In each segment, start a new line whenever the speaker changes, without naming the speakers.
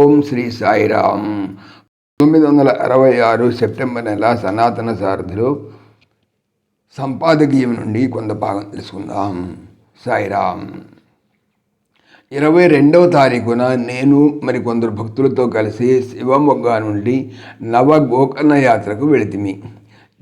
ఓం శ్రీ సాయిరామ్. తొమ్మిది వందల అరవై ఆరు సెప్టెంబర్ నెల సనాతన సారథిలో సంపాదకీయం నుండి కొంత భాగం తెలుసుకుందాం. సాయిరామ్. ఇరవై రెండవ తారీఖున నేను మరి కొందరు భక్తులతో కలిసి శివమొగ్గ నుండి నవ గోకర్ణ యాత్రకు వెళితిమి.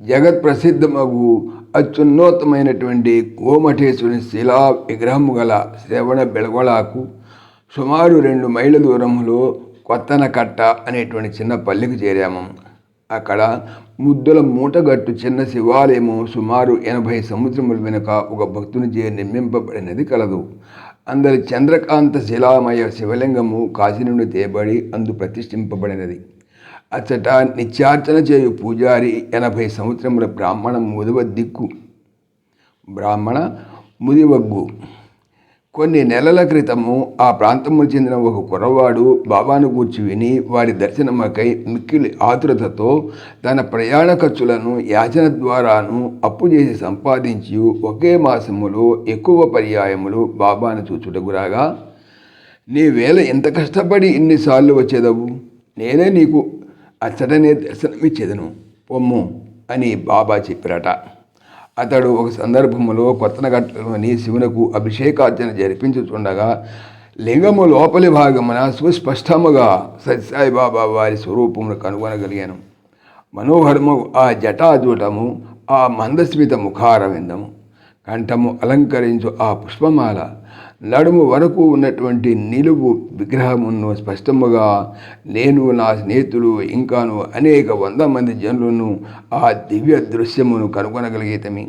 జగత్ ప్రసిద్ధమగు అత్యున్నతమైనటువంటి గోమఠేశ్వరుని శిలా విగ్రహము గల శ్రవణ బెళగొళకు సుమారు రెండు మైళ్ళ దూరంలో కొత్తనకట్ట అనేటువంటి చిన్న పల్లెకు చేరాము. అక్కడ ముద్దుల మూటగట్టు చిన్న శివాలయము సుమారు ఎనభై సంవత్సరముల వెనుక ఒక భక్తుని చే నిర్మింపబడినది కలదు. అందరి చంద్రకాంత శిలామయ శివలింగము కాశీ నుండి తేబడి అందు ప్రతిష్ఠింపబడినది. అచ్చట నిత్యార్చన చేయు పూజారి ఎనభై సంవత్సరముల బ్రాహ్మణ ముదివ దిక్కు. బ్రాహ్మణ ముదివగ్గు. కొన్ని నెలల క్రితము ఆ ప్రాంతముకు చెందిన ఒక కుర్రవాడు బాబాను గూర్చి విని వారి దర్శనమకై మిక్కిలి ఆతురతతో తన ప్రయాణ ఖర్చులను యాచన ద్వారాను అప్పు చేసి సంపాదించి ఒకే మాసములో ఎక్కువ పర్యాయములు బాబాను చూచుటకు రాగా నీ వేళ ఎంత కష్టపడి ఇన్నిసార్లు వచ్చేదవు నేనే నీకు అచ్చటనే దర్శనమిచ్చేదను. పొమ్ము అని బాబా చెప్పిరట. అతడు ఒక సందర్భములో కొత్తనగట్టలోని శివునకు అభిషేకార్చన జరిపించుచుండగా లింగము లోపలి భాగమున సుస్పష్టముగా సత్యసాయిబాబా వారి స్వరూపమును కనుగొనగలిగాను. మనోహరము ఆ జటాజూటము ఆ మందస్మిత ముఖారవిందము. కంఠము అలంకరించు ఆ పుష్పమాల. నడుము వరకు ఉన్నటువంటి నిలువు విగ్రహమును స్పష్టముగా నేను నా స్నేహితులు ఇంకాను అనేక వంద మంది జనులను ఆ దివ్య దృశ్యమును కనుగొనగలిగేతమి.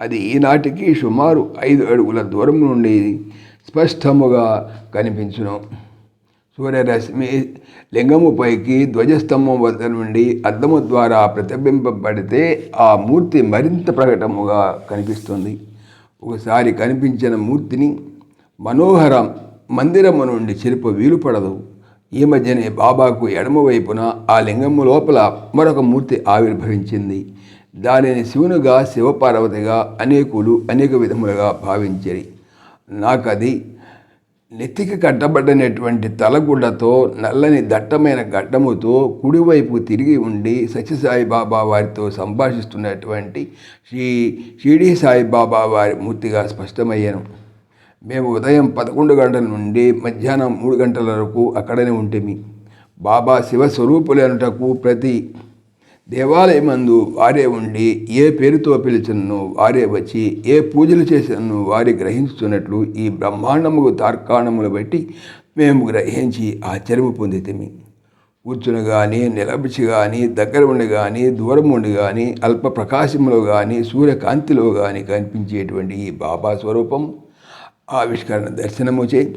అది ఈనాటికి సుమారు ఐదు అడుగుల దూరం నుండి స్పష్టముగా కనిపించును. సూర్యరశ్మి లింగము పైకి ధ్వజస్తంభం వద్ద నుండి అద్దము ద్వారా ప్రతిబింబపడితే ఆ మూర్తి మరింత ప్రకటముగా కనిపిస్తుంది. ఒకసారి కనిపించిన మూర్తిని మనోహర మందిరము నుండి చెరుపు వీలు పడదు. ఈ మధ్యనే బాబాకు ఎడమవైపున ఆ లింగము లోపల మరొక మూర్తి ఆవిర్భవించింది. దానిని శివునుగా శివపార్వతిగా అనేకులు అనేక విధములుగా భావించరి. నాకది నెత్తికి కట్టబడినటువంటి తలగుడ్డతో నల్లని దట్టమైన గడ్డముతో కుడివైపు తిరిగి ఉండి సత్యసాయి బాబా వారితో సంభాషిస్తున్నటువంటి శ్రీ షిరిడి సాయిబాబా వారి మూర్తిగా స్పష్టమయ్యాను. మేము ఉదయం పదకొండు గంటల నుండి మధ్యాహ్నం మూడు గంటల వరకు అక్కడనే ఉంటేమి. బాబా శివస్వరూపులనుటకు ప్రతి దేవాలయమందు వారే ఉండి ఏ పేరుతో పిలిచినను వారే వచ్చి ఏ పూజలు చేసినను వారే గ్రహించుతున్నట్లు ఈ బ్రహ్మాండముకు తార్కాణములు బట్టి మేము గ్రహించి ఆశ్చర్యము పొందితిమి. కూర్చుని కానీ నిలబిచి కానీ దగ్గర ఉండి కానీ దూరం ఉండి కానీ అల్ప ప్రకాశంలో కానీ సూర్యకాంతిలో కానీ కనిపించేటువంటి ఈ బాబా స్వరూపం ఆవిష్కరణ దర్శనము చే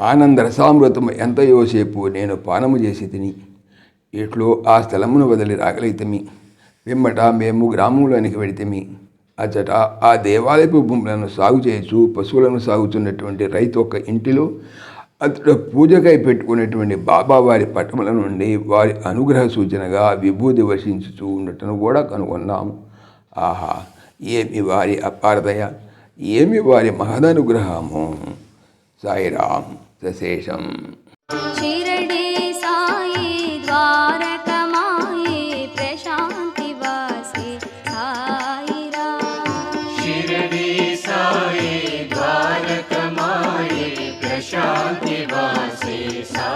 ఆనంద రసామృతము ఎంతయోసేపు నేను పానము చేసి తిని ఇట్లు ఆ స్థలమును వదిలి రాగలిగితేమి. వెంబట మేము గ్రామంలోనికి వెళితేమి అచ్చట ఆ దేవాలయపు భూములను సాగు చేయొచ్చు పశువులను సాగుతున్నటువంటి రైతు ఒక ఇంటిలో అతడు పూజకై పెట్టుకునేటువంటి బాబావారి పటముల నుండి వారి అనుగ్రహ సూచనగా విభూతి వర్షించుతూ ఉండటం కూడా కనుగొన్నాము. ఆహా ఏమి వారి అపారదయ ఏమి వారి మహదనుగ్రహము? సాయిరాం సశేషం.
Sisa.